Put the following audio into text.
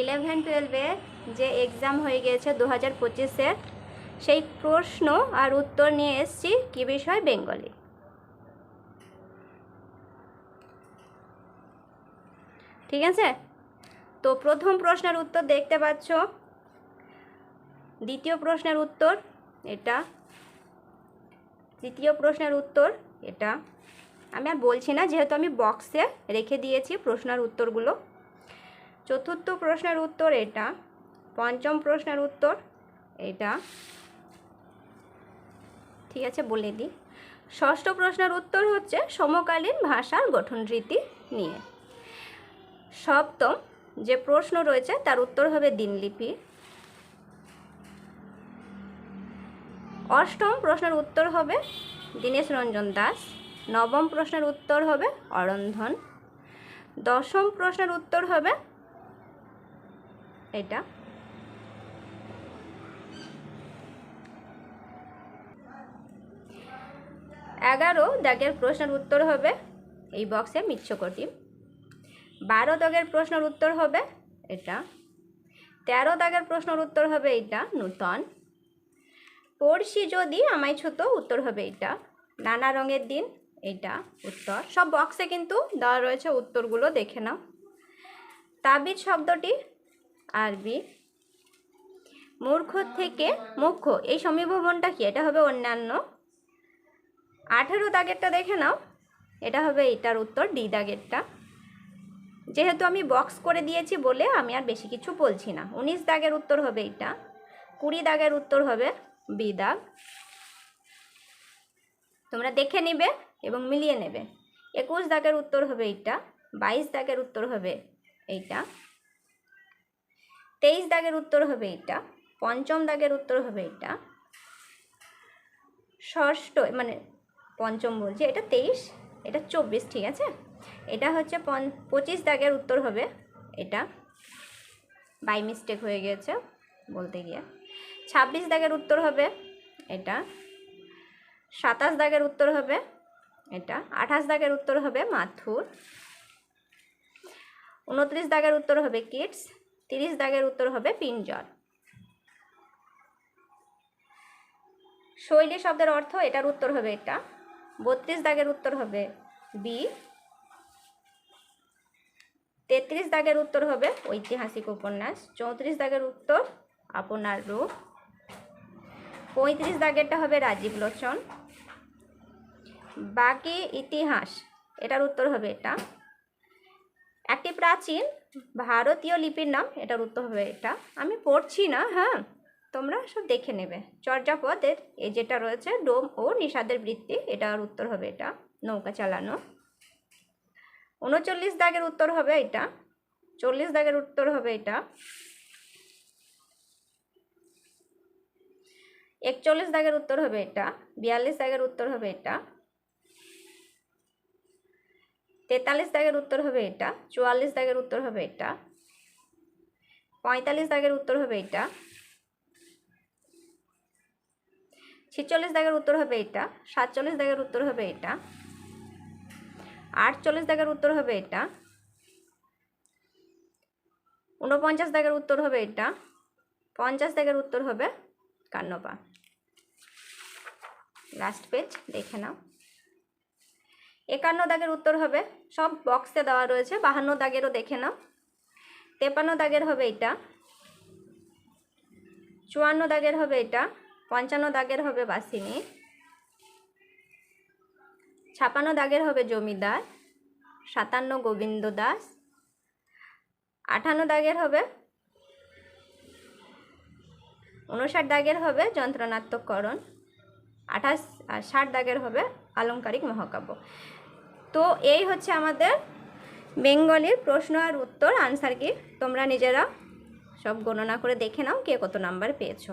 Eleven, টুয়েলভে যে exam হয়ে গিয়েছে দু হাজার পঁচিশের সেই প্রশ্ন আর উত্তর নিয়ে এসেছি কী বিষয়? বেঙ্গলি। ঠিক আছে? তো প্রথম প্রশ্নের উত্তর দেখতে পাচ্ছ। দ্বিতীয় প্রশ্নের উত্তর এটা। তৃতীয় প্রশ্নের উত্তর এটা। আমি আর বলছি না, যেহেতু আমি বক্সে রেখে দিয়েছি প্রশ্নের উত্তরগুলো। চতুর্থ প্রশ্নের উত্তর এটা, পঞ্চম প্রশ্নের উত্তর এটা। ঠিক আছে, বলে দিই। ষষ্ঠ প্রশ্নের উত্তর হচ্ছে সমকালীন ভাষার গঠন রীতি নিয়ে। সপ্তম যে প্রশ্ন রয়েছে তার উত্তর হবে দিনলিপি। অষ্টম প্রশ্নের উত্তর হবে দীনেশ রঞ্জন দাস। নবম প্রশ্নের উত্তর হবে অরন্ধন। দশম প্রশ্নের উত্তর হবে এটা। এগারো দাগের প্রশ্নের উত্তর হবে, এই বক্সে মিচ্ছকটি বারো দাগের প্রশ্নের উত্তর হবে এটা। তেরো দাগের প্রশ্নের উত্তর হবে এটা, নূতন। পড়শি যদি আমায় ছোট, উত্তর হবে এটা। নানা রঙের দিন এইটা উত্তর। সব বক্সে কিন্তু দেওয়া রয়েছে উত্তরগুলো, দেখে নাও। তাবিজ শব্দটি আরবি। মূর্খ থেকে মুখ্য, এই সমীভবনটা কি? এটা হবে অন্যান্য। আঠেরো দাগেরটা দেখে নাও। এটা হবে এটার উত্তর, ডি দাগেরটা। যেহেতু আমি বক্স করে দিয়েছি বলে আমি আর বেশি কিছু বলছি না। উনিশ দাগের উত্তর হবে এটা, কুড়ি দাগের উত্তর হবে বি দাগ। তোমরা দেখে নেবে এবং মিলিয়ে নেবে। একুশ দাগের উত্তর হবে এইটা বাইশ দাগের উত্তর হবে এইটা। তেইশ দাগের উত্তর হবে এটা, পঞ্চম দাগের উত্তর হবে এটা। ষষ্ঠ মানে পঞ্চম বলছি, এটা তেইশ, এটা চব্বিশ, ঠিক আছে? এটা হচ্ছে পন, পঁচিশ দাগের উত্তর হবে এটা। বাই মিস্টেক হয়ে গিয়েছে বলতে গিয়ে। ছাব্বিশ দাগের উত্তর হবে এটা। সাতাশ দাগের উত্তর হবে এটা। আঠাশ দাগের উত্তর হবে মাথুর। উনত্রিশ দাগের উত্তর হবে কিডস। তিরিশ দাগের উত্তর হবে পিঞ্জর শৈলী শব্দের অর্থ এটার উত্তর হবে এটা। বত্রিশ দাগের উত্তর হবে বি। তেত্রিশ দাগের উত্তর হবে ঐতিহাসিক উপন্যাস। চৌত্রিশ দাগের উত্তর আপনার রূপ। পঁয়ত্রিশ দাগেরটা হবে রাজীব লোচন। বাকি ইতিহাস, এটার উত্তর হবে এটা। একটি প্রাচীন ভারতীয় লিপির নাম, এটার উত্তর হবে এটা। আমি পড়ছি না হ্যাঁ? তোমরা সব দেখে নেবে। চর্যাপদের এই যেটা রয়েছে, ডোম ও নিষাদের বৃত্তি, এটার উত্তর হবে এটা, নৌকা চালানো। উনচল্লিশ দাগের উত্তর হবে এটা, চল্লিশ দাগের উত্তর হবে এটা। একচল্লিশ দাগের উত্তর হবে এটা, বিয়াল্লিশ দাগের উত্তর হবে এটা। তেতাল্লিশ দাগের উত্তর হবে এটা, চুয়াল্লিশ দাগের উত্তর হবে এটা, পঁয়তাল্লিশ দাগের উত্তর হবে এটা, ছিচল্লিশ দাগের উত্তর হবে এটা, সাতচল্লিশ দাগের উত্তর হবে এটা, আটচল্লিশ দাগের উত্তর হবে এটা, ঊনপঞ্চাশ দাগের উত্তর হবে এটা, পঞ্চাশ দাগের উত্তর হবে কান্নপা লাস্ট পেজ দেখে নাও। একান্ন দাগের উত্তর হবে, সব বক্সে দেওয়া রয়েছে, বাহান্ন দাগেরও দেখে নাও। তেপান্ন দাগের হবে এটা, চুয়ান্ন দাগের হবে এটা, পঞ্চান্ন দাগের হবে বাসিনী, ছাপান্ন দাগের হবে জমিদার, সাতান্ন গোবিন্দ দাস আটান্ন দাগের হবে, উনষাট দাগের হবে যন্ত্রণাত্মকরণ আঠাশ ষাট দাগের হবে আলংকারিক মহাকাব্য। তো এই হচ্ছে আমাদের বেঙ্গলির প্রশ্ন আর উত্তর। আনসার কি? তোমরা নিজেরা সব গণনা করে দেখে নাও কে কত নাম্বার পেয়েছ।